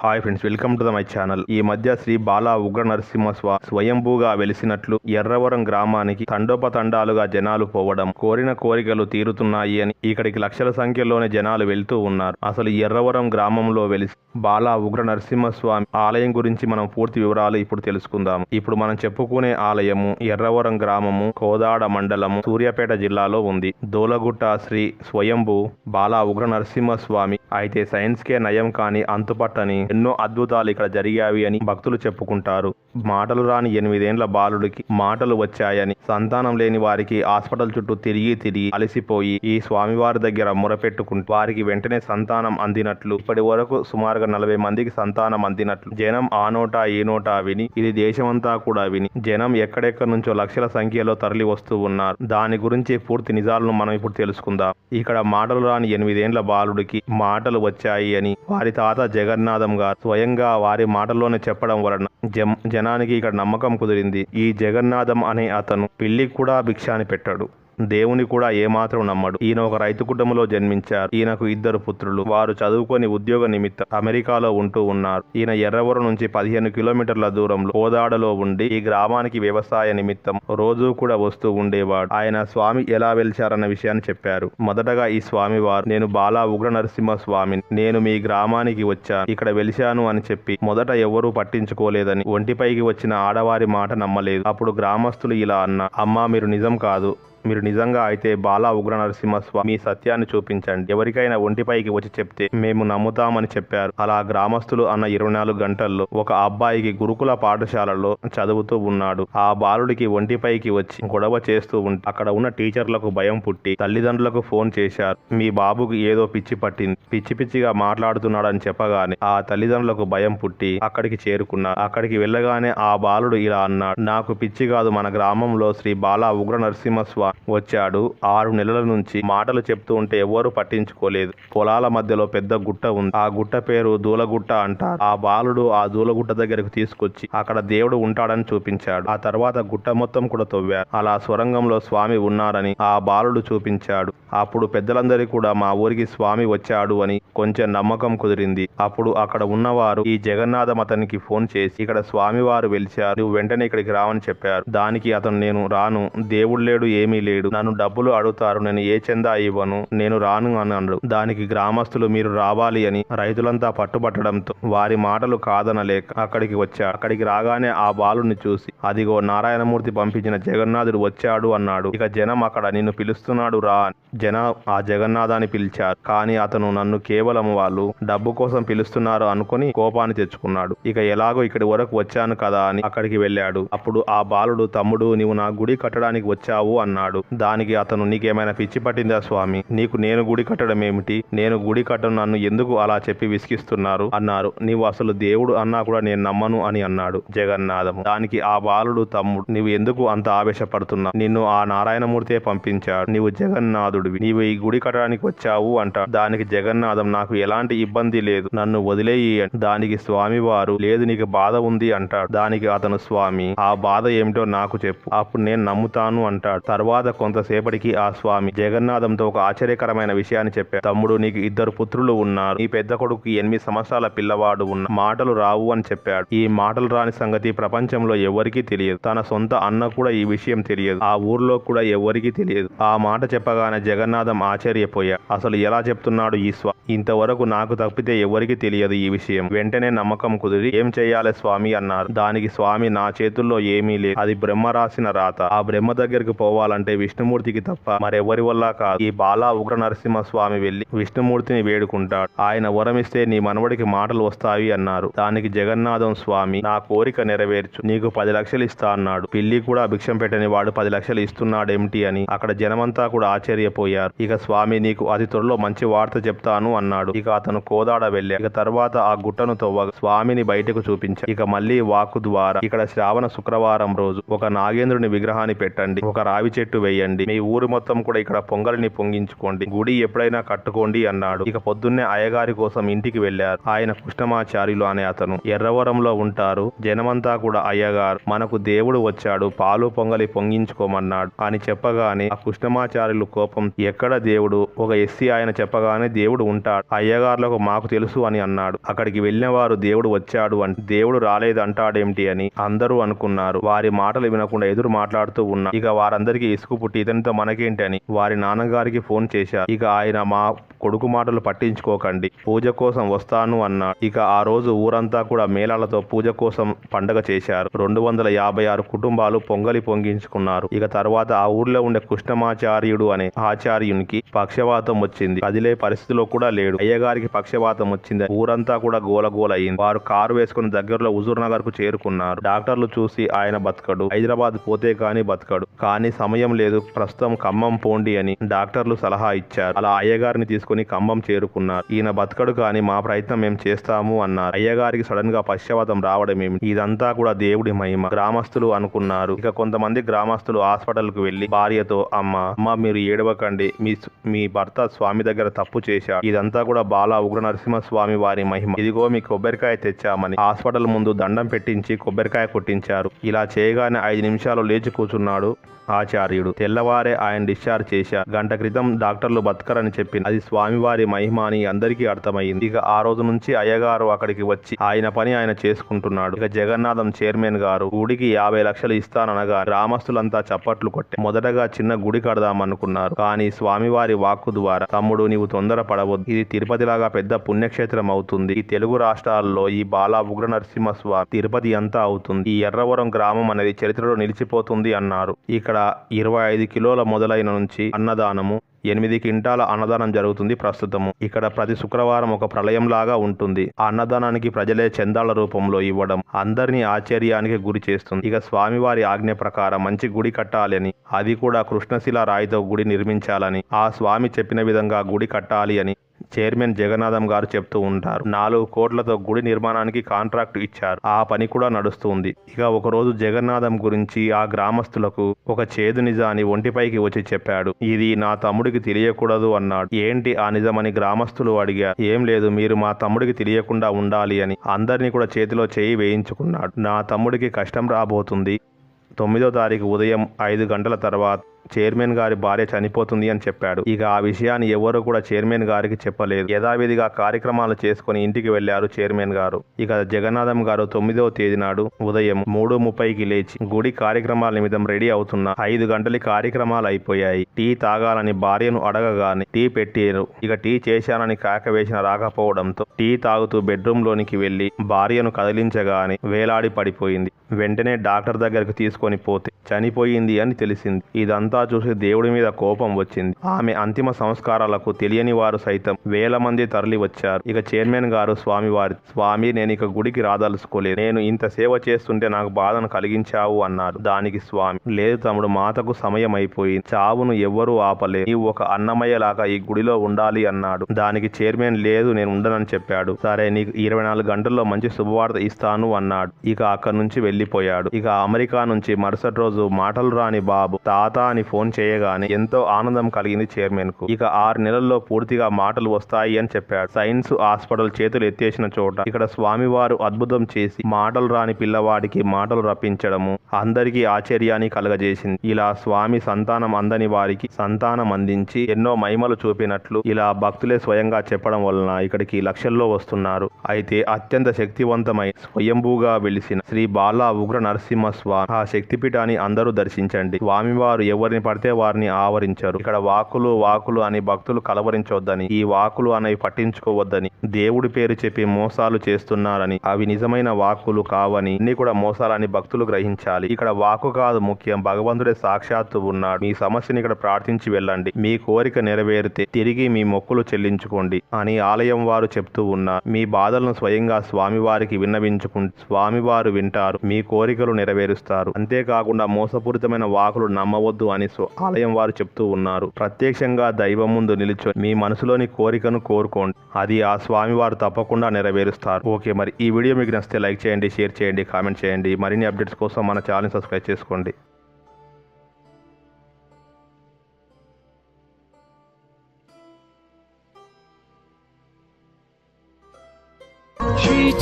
Hi friends welcome to the my channel ఈ మధ్య శ్రీ బాలా ఉగ్ర నరసింహ స్వా స్వయంభూగా వెలిసినట్లు ఎర్రవరం గ్రామానికి తండోపతండాలుగా జనాలు పోవడం కోరిన కోరికలు తీరుతున్నాయి అని ఇక్కడికి లక్షల సంఖ్యలోనే జనాలు వెళ్తూ ఉన్నారు. అసలు ఎర్రవరం గ్రామంలో వెలిసి బాలా ఉగ్ర నరసింహ స్వామి ఆలయం గురించి మనం పూర్తి వివరాలు ఇప్పుడు తెలుసుకుందాం. ఇప్పుడు మనం చెప్పుకునే ఆలయము ఎర్రవరం గ్రామము కోదాడ మండలము సూర్యాపేట జిల్లాలో ఉంది. దోలగుట్ట శ్రీ స్వయంభూ బాలా ఉగ్ర నరసింహ స్వామి అయితే సైన్స్కే నయం కాని అంతుపట్టని ఎన్నో అద్భుతాలు ఇక్కడ జరిగావి అని భక్తులు చెప్పుకుంటారు. మాటలు రాని ఎనిమిదేండ్ల బాలుడికి మాటలు వచ్చాయని సంతానం లేని వారికి హాస్పిటల్ చుట్టూ తిరిగి తిరిగి అలసిపోయి ఈ స్వామివారి దగ్గర మొరపెట్టుకుంటూ వారికి వెంటనే సంతానం అందినట్లు ఇప్పటి వరకు సుమారుగా నలభై మందికి సంతానం అందినట్లు జనం ఆ నోటా ఈ నోటా విని ఇది దేశమంతా కూడా విని జనం ఎక్కడెక్కడి నుంచో లక్షల సంఖ్యలో తరలి వస్తూ ఉన్నారు. దాని గురించి పూర్తి నిజాలను మనం ఇప్పుడు తెలుసుకుందాం. ఇక్కడ మాటలు రాని ఎనిమిదేండ్ల బాలుడికి మాటలు వచ్చాయి అని వారి తాత జగన్నాథం గారు స్వయంగా వారి మాటల్లోనే చెప్పడం వలన జం జనానికి ఇక్కడ నమ్మకం కుదిరింది. ఈ జగన్నాథం అనే అతను పెళ్ళి కూడా భిక్షాని పెట్టాడు. దేవుని కూడా ఏమాత్రం నమ్మడు. ఈయన ఒక రైతు కుటుంబంలో జన్మించారు. ఈయనకు ఇద్దరు పుత్రులు. వారు చదువుకొని ఉద్యోగ నిమిత్తం అమెరికాలో ఉంటూ ఉన్నారు. ఈయన ఎర్రవరం నుంచి పదిహేను కిలోమీటర్ల దూరంలో కోదాడలో ఉండి ఈ గ్రామానికి వ్యవసాయ నిమిత్తం రోజు కూడా వస్తూ ఉండేవాడు. ఆయన స్వామి ఎలా వెలిచారన్న విషయాన్ని చెప్పారు. మొదటగా ఈ స్వామి వారు నేను బాలా ఉగ్ర నరసింహ స్వామిని నేను మీ గ్రామానికి వచ్చాను. ఇక్కడ వెలిశాను అని చెప్పి మొదట ఎవరూ పట్టించుకోలేదని ఒంటిపైకి వచ్చిన ఆడవారి మాట నమ్మలేదు. అప్పుడు గ్రామస్తులు ఇలా అన్న అమ్మా మీరు నిజం కాదు. మీరు నిజంగా అయితే బాలా ఉగ్ర నరసింహస్వామి మీ సత్యాన్ని చూపించండి. ఎవరికైనా ఒంటిపైకి వచ్చి చెప్తే మేము నమ్ముతామని చెప్పారు. అలా గ్రామస్తులు అన్న ఇరవై నాలుగు గంటల్లో ఒక అబ్బాయికి గురుకుల పాఠశాలలో చదువుతూ ఉన్నాడు. ఆ బాలుడికి ఒంటిపైకి వచ్చి గొడవ చేస్తూ ఉంటే అక్కడ ఉన్న టీచర్లకు భయం పుట్టి తల్లిదండ్రులకు ఫోన్ చేశారు. మీ బాబుకి ఏదో పిచ్చి పట్టింది. పిచ్చి పిచ్చిగా మాట్లాడుతున్నాడని చెప్పగానే ఆ తల్లిదండ్రులకు భయం పుట్టి అక్కడికి చేరుకున్నారు. అక్కడికి వెళ్ళగానే ఆ బాలుడు ఇలా అన్నాడు. నాకు పిచ్చి కాదు. మన గ్రామంలో శ్రీ బాలా ఉగ్ర నరసింహస్వామి వచ్చాడు. ఆరు నెలల నుంచి మాటలు చెప్తూ ఉంటే ఎవరు పట్టించుకోలేదు. పొలాల మధ్యలో పెద్ద గుట్ట ఉంది. ఆ గుట్ట పేరు దూలగుట్ట అంటారు. ఆ బాలుడు ఆ దూలగుట్ట దగ్గరకు తీసుకొచ్చి అక్కడ దేవుడు ఉంటాడని చూపించాడు. ఆ తర్వాత గుట్ట మొత్తం కూడా తవ్వారు. అలా స్వరంగంలో స్వామి ఉన్నారని ఆ బాలుడు చూపించాడు. అప్పుడు పెద్దలందరికీ కూడా మా ఊరికి స్వామి వచ్చాడు అని కొంచెం నమ్మకం కుదిరింది. అప్పుడు అక్కడ ఉన్నవారు ఈ జగన్నాథం అతనికి ఫోన్ చేసి ఇక్కడ స్వామివారు వెలిచారు. వెంటనే ఇక్కడికి రావని చెప్పారు. దానికి అతను నేను రాను. దేవుడు లేడు ఏమీ లేడు. నన్ను డబ్బులు అడుగుతారు. నేను ఏ చందా ఇవ్వను. నేను రాను అని అన్నాడు దానికి గ్రామస్తులు మీరు రావాలి అని రైతులంతా పట్టుబట్టడంతో వారి మాటలు కాదనలేక అక్కడికి వచ్చాడు అక్కడికి రాగానే ఆ బాలుని చూసి అదిగో నారాయణమూర్తి పంపించిన జగన్నాథుడు వచ్చాడు అన్నాడు. ఇక జనం అక్కడ నిన్ను పిలుస్తున్నాడు రా అని. జన ఆ జగన్నాథాన్ని పిలిచారు. కానీ అతను నన్ను కేవలం వాళ్ళు డబ్బు కోసం పిలుస్తున్నారు అనుకుని కోపాన్ని తెచ్చుకున్నాడు. ఇక ఎలాగో ఇక్కడి వరకు వచ్చాను కదా అని అక్కడికి వెళ్ళాడు. అప్పుడు ఆ బాలుడు తమ్ముడు నీవు నా గుడి కట్టడానికి వచ్చావు అన్నాడు. దానికి అతను నీకేమైనా పిచ్చి పట్టిందా స్వామి? నీకు నేను గుడి కట్టడం ఏమిటి? నేను గుడి కట్టను నన్ను ఎందుకు అలా చెప్పి విసిగిస్తున్నారు? అన్నారు. నీవు అసలు దేవుడు అన్నా కూడా నేను నమ్మను అని అన్నాడు జగన్నాథము. దానికి ఆ బాలుడు తమ్ముడు నీవు ఎందుకు అంత ఆవేశపడుతున్నావు? నిన్ను ఆ నారాయణమూర్తే పంపించాడు. నీవు జగన్నాథుడివి. నీవు ఈ గుడి కట్టడానికి వచ్చావు అంట దానికి జగన్నాథం నాకు ఎలాంటి ఇబ్బంది లేదు. నన్ను వదిలేయి దానికి స్వామి వారు లేదు నీకు బాధ ఉంది అంటాడు. దానికి అతను స్వామి ఆ బాధ ఏమిటో నాకు చెప్పు. అప్పుడు నేను నమ్ముతాను అంటాడు. తర్వాత కొంతసేపటికి ఆ స్వామి జగన్నాథంతో ఒక ఆశ్చర్యకరమైన విషయాన్ని చెప్పాడు తమ్ముడు నీకు ఇద్దరు పుత్రులు ఉన్నారు. ఈ పెద్ద కొడుకు ఎనిమిది సంవత్సరాల పిల్లవాడు ఉన్న మాటలు రావు అని చెప్పాడు. ఈ మాటలు రాని సంగతి ప్రపంచంలో ఎవరికీ తెలియదు. తన సొంత అన్న కూడా ఈ విషయం తెలియదు. ఆ ఊర్లో కూడా ఎవరికీ తెలియదు. ఆ మాట చెప్పగానే జగన్నాథం ఆశ్చర్యపోయా. అసలు ఎలా చెప్తున్నాడు ఈ స్వా ఇంతవరకు నాకు తప్పితే ఎవరికి తెలియదు ఈ విషయం. వెంటనే నమ్మకం కుదిరి ఏం చెయ్యాలి స్వామి అన్నారు. దానికి స్వామి నా చేతుల్లో ఏమీ లేదు. అది బ్రహ్మ రాసిన రాత. ఆ బ్రహ్మ దగ్గరికి పోవాలంటే విష్ణుమూర్తికి తప్ప మరెవరి వల్ల కాదు. ఈ బాలా ఉగ్ర నరసింహ స్వామి వెళ్ళి విష్ణుమూర్తిని వేడుకుంటాడు. ఆయన వరమిస్తే నీ మనవడికి మాటలు వస్తాయి అన్నారు. దానికి జగన్నాథం స్వామి నా కోరిక నెరవేర్చు. నీకు పది లక్షలు ఇస్తా అన్నాడు. పిల్లి కూడా భిక్షం పెట్టని వాడు పది లక్షలు ఇస్తున్నాడేమిటి అని. అక్కడ జనమంతా కూడా ఆశ్చర్యపోయారు. ఇక స్వామి నీకు అతి త్వరలో మంచి వార్త చెప్తాను అన్నాడు. ఇక అతను కోదాడ వెళ్ళా ఇక తర్వాత ఆ గుట్టను తవ్వగా స్వామిని బయటకు చూపించారు ఇక మళ్ళీ వాక్కు ద్వారా ఇక్కడ శ్రావణ శుక్రవారం రోజు ఒక నాగేంద్రుని విగ్రహాన్ని పెట్టండి. ఒక రావి చెట్టు వేయండి. మీ ఊరు మొత్తం కూడా ఇక్కడ పొంగలిని పొంగించుకోండి. గుడి ఎప్పుడైనా కట్టుకోండి అన్నాడు. ఇక పొద్దున్నే అయ్యగారి కోసం ఇంటికి వెళ్ళారు ఆయన కృష్ణమాచార్యులు అనే అతను. ఎర్రవరంలో ఉంటారు. జనమంతా కూడా అయ్యగారు. మనకు దేవుడు వచ్చాడు. పాలు పొంగలి పొంగించుకోమన్నాడు. అని చెప్పగానే ఆ కృష్ణమాచార్యులు కోపం ఎక్కడ దేవుడు? ఒక ఎస్సీ ఆయన చెప్పగానే దేవుడు ఉంటాడు. అయ్యగారులకు మాకు తెలుసు అని అన్నాడు. అక్కడికి వెళ్ళిన వారు దేవుడు వచ్చాడు అంటే దేవుడు రాలేదు అంటాడేమిటి అని అందరూ అనుకున్నారు. వారి మాటలు వినకుండా ఎదురు మాట్లాడుతూ ఉన్నారు ఇక వారందరికీ ఇసుకు పుట్టి ఇతనితో మనకేంటి అని వారి నాన్నగారికి ఫోన్ చేశారు ఇక ఆయన మా కొడుకు మాటలు పట్టించుకోకండి. పూజ కోసం వస్తాను అన్నాడు. ఇక ఆ రోజు ఊరంతా కూడా మేళాలతో పూజ కోసం పండగ చేశారు. రెండు వందల యాభై ఆరు కుటుంబాలు పొంగలి పొంగించుకున్నారు. ఇక తర్వాత ఆ ఊర్లో ఉండే కృష్ణమాచార్యుడు అనే ఆచార్యునికి పక్షవాతం వచ్చింది. కదిలే పరిస్థితిలో కూడా లేడు. అయ్యగారికి పక్షవాతం వచ్చింది. ఊరంతా కూడా గోలగోల అయింది వారు కారు వేసుకుని దగ్గరలో హుజూర్ నగర్కు చేరుకున్నారు. డాక్టర్లు చూసి ఆయన బతకడు. హైదరాబాద్ పోతే కానీ బతకడు. కానీ సమయం లేదు. ప్రస్తుతం ఖమ్మం పోండి అని డాక్టర్లు సలహా ఇచ్చారు. అలా అయ్యగారిని తీసుకు తీసుకుని ఖమ్మం చేరుకున్నారు. ఈయన బతకడు కానీ మా ప్రయత్నం మేము చేస్తాము అన్నారు. అయ్యగారికి సడన్గా పశ్చాత్తాపం రావడం ఏమి ఇదంతా కూడా దేవుడి మహిమ. గ్రామస్తులు అనుకున్నారు. ఇక కొంతమంది గ్రామస్తులు హాస్పిటల్కు వెళ్ళి భార్యతో అమ్మ అమ్మ మీరు ఏడవకండి. మీ మీ భర్త స్వామి దగ్గర తప్పు చేశాడు. ఇదంతా కూడా బాల ఉగ్ర నరసింహ స్వామి వారి మహిమ. ఇదిగో మీ కొబ్బరికాయ తెచ్చామని. హాస్పిటల్ ముందు దండం పెట్టించి కొబ్బరికాయ కొట్టించారు. ఇలా చేయగానే ఐదు నిమిషాలు లేచి కూర్చున్నాడు ఆచార్యుడు. తెల్లవారే ఆయన డిశ్చార్జ్ చేశారు. గంట క్రితం డాక్టర్లు బతకరని చెప్పింది అది స్వామివారి మహిమ అని అందరికీ అర్థమైంది ఇక ఆ రోజు నుంచి అయ్యగారు అక్కడికి వచ్చి ఆయన పని ఆయన చేసుకుంటున్నాడు. ఇక జగన్నాథం చైర్మన్ గారు గుడికి యాభై లక్షలు ఇస్తాననగా గ్రామస్తులంతా చప్పట్లు కొట్టి మొదటగా చిన్న గుడి కడదామనుకున్నారు. కానీ స్వామివారి వాక్కు ద్వారా తమ్ముడు నీవు తొందర పడవద్దు ఇది తిరుపతిలాగా పెద్ద పుణ్యక్షేత్రం అవుతుంది ఈ తెలుగు రాష్ట్రాల్లో ఈ బాలా ఉగ్ర నరసింహ స్వామి తిరుపతి అంతా అవుతుంది. ఈ ఎర్రవరం గ్రామం అనేది చరిత్రలో నిలిచిపోతుంది అన్నారు. ఇక్కడ ఇరవై ఐదు కిలోల మొదలైన నుంచి అన్నదానము ఎనిమిది కింటాల అన్నదానం జరుగుతుంది ప్రస్తుతము. ఇక్కడ ప్రతి శుక్రవారం ఒక ప్రళయం లాగా ఉంటుంది. ఆ అన్నదానానికి ప్రజలే చందాల రూపంలో ఇవ్వడం అందరినీ ఆశ్చర్యానికి గురి చేస్తుంది. ఇక స్వామివారి ఆజ్ఞ ప్రకారం మంచి గుడి కట్టాలని అది కూడా కృష్ణశిల రాయితో గుడి నిర్మించాలని ఆ స్వామి చెప్పిన విధంగా గుడి కట్టాలి అని చైర్మన్ జగన్నాథం గారు చెప్తూ ఉంటారు. నాలుగు కోట్లతో గుడి నిర్మాణానికి కాంట్రాక్ట్ ఇచ్చారు. ఆ పని కూడా నడుస్తుంది. ఇక ఒకరోజు జగన్నాథం గురించి ఆ గ్రామస్తులకు ఒక చేదు నిజాన్ని ఒంటిపైకి వచ్చి చెప్పాడు. ఇది నా తమ్ముడికి తెలియకూడదు అన్నాడు. ఏంటి ఆ నిజమని గ్రామస్తులు అడిగా ఏం లేదు మీరు మా తమ్ముడికి తెలియకుండా ఉండాలి అని అందరినీ కూడా చేతిలో చేయి వేయించుకున్నాడు. నా తమ్ముడికి కష్టం రాబోతుంది. తొమ్మిదో తారీఖు ఉదయం ఐదు గంటల తర్వాత చైర్మన్ గారి భార్య చనిపోతుంది అని చెప్పాడు. ఇక ఆ విషయాన్ని ఎవరు కూడా చైర్మన్ గారికి చెప్పలేదు. యథావిధిగా కార్యక్రమాలు చేసుకుని ఇంటికి వెళ్ళారు చైర్మన్ గారు. ఇక జగన్నాథం గారు తొమ్మిదవ తేదీ నాడు ఉదయం మూడు ముప్పైకి లేచి గుడి కార్యక్రమాల నిమిత్తం రెడీ అవుతున్న ఐదు గంటల కార్యక్రమాలు అయిపోయాయి. టీ తాగాలని భార్యను అడగగానే టీ పెట్టారు. ఇక టీ చేశానని కాక వేసిన రాకపోవడంతో టీ తాగుతూ బెడ్రూమ్ లోనికి వెళ్ళి భార్యను కదిలించగానే వేలాడి పడిపోయింది. వెంటనే డాక్టర్ దగ్గరికి తీసుకొని పోతే చనిపోయింది అని తెలిసింది. ఇదంతా చూసి దేవుడి మీద కోపం వచ్చింది. ఆమె అంతిమ సంస్కారాలకు తెలియని వారు సైతం వేల మంది తరలి వచ్చారు. ఇక చైర్మన్ గారు స్వామి వారి స్వామి నేను ఇక గుడికి రాదలుచుకోలేదు. నేను ఇంత సేవ చేస్తుంటే నాకు బాధను కలిగించావు అన్నారు. దానికి స్వామి లేదు తమ్ముడు మాతకు సమయం అయిపోయింది చావును ఎవ్వరూ ఆపలే. నీవు ఒక అన్నమయ్యలాగా ఈ గుడిలో ఉండాలి అన్నాడు. దానికి చైర్మన్ లేదు నేను ఉండనని చెప్పాడు. సరే నీకు ఇరవై నాలుగు గంటల్లో మంచి శుభవార్త ఇస్తాను అన్నాడు. ఇక అక్కడి నుంచి వెళ్ళి వెళ్ళిపోయాడు ఇక అమెరికా నుంచి మరుసటి రోజు మాటలు రాని బాబు తాత అని ఫోన్ చేయగానే ఎంతో ఆనందం కలిగింది చైర్మన్కు ఇక ఆరు నెలల్లో పూర్తిగా మాటలు వస్తాయి అని చెప్పాడు. సైన్స్ హాస్పిటల్ చేతులు ఎత్తేసిన చోట ఇక్కడ స్వామివారు అద్భుతం చేసి మాటలు రాని పిల్లవాడికి మాటలు రప్పించడము అందరికీ ఆశ్చర్యాన్ని కలగజేసింది. ఇలా స్వామి సంతానం అందని వారికి సంతానం అందించి ఎన్నో మహిమలు చూపినట్లు ఇలా భక్తులే స్వయంగా చెప్పడం వలన ఇక్కడికి లక్షల్లో వస్తున్నారు. అయితే అత్యంత శక్తివంతమైన స్వయంభూగా వెలిసిన శ్రీ బాలా ఉగ్ర నరసింహస్వామి ఆ శక్తిపీఠాన్ని అందరూ దర్శించండి. స్వామివారు ఎవరిని పడితే వారిని ఆవరించారు. ఇక్కడ వాకులు వాకులు అని భక్తులు కలవరించొద్దని ఈ వాకులు అనేవి పట్టించుకోవద్దని దేవుడి పేరు చెప్పి మోసాలు చేస్తున్నారని అవి నిజమైన వాకులు కావని అన్ని కూడా మోసాలని భక్తులు గ్రహించాలి. ఇక్కడ వాకు కాదు ముఖ్యం. భగవంతుడే సాక్షాత్తు ఉన్నాడు. మీ సమస్యని ఇక్కడ ప్రార్థించి వెళ్ళండి. మీ కోరిక నెరవేరితే తిరిగి మీ మొక్కులు చెల్లించుకోండి అని ఆలయం వారు చెప్తూ ఉన్నారు. మీ బాధలను స్వయంగా స్వామివారికి విన్నవించుకుంటే స్వామివారు వింటారు. మీ కోరికలు నెరవేరుస్తారు. అంతేకాకుండా మోసపూరితమైన వాకులు నమ్మవద్దు అని ఆలయం వారు చెప్తూ ఉన్నారు. ప్రత్యక్షంగా దైవం ముందు నిలుచొని మీ మనసులోని కోరికను కోరుకోండి. అది ఆ స్వామివారు తప్పకుండా నెరవేరుస్తారు. ఓకే మరి ఈ వీడియో మీకు నచ్చితే లైక్ చేయండి షేర్ చేయండి కామెంట్ చేయండి. మరిన్ని అప్డేట్స్ కోసం మన ఛానల్ సబ్స్క్రైబ్ చేసుకోండి. Sri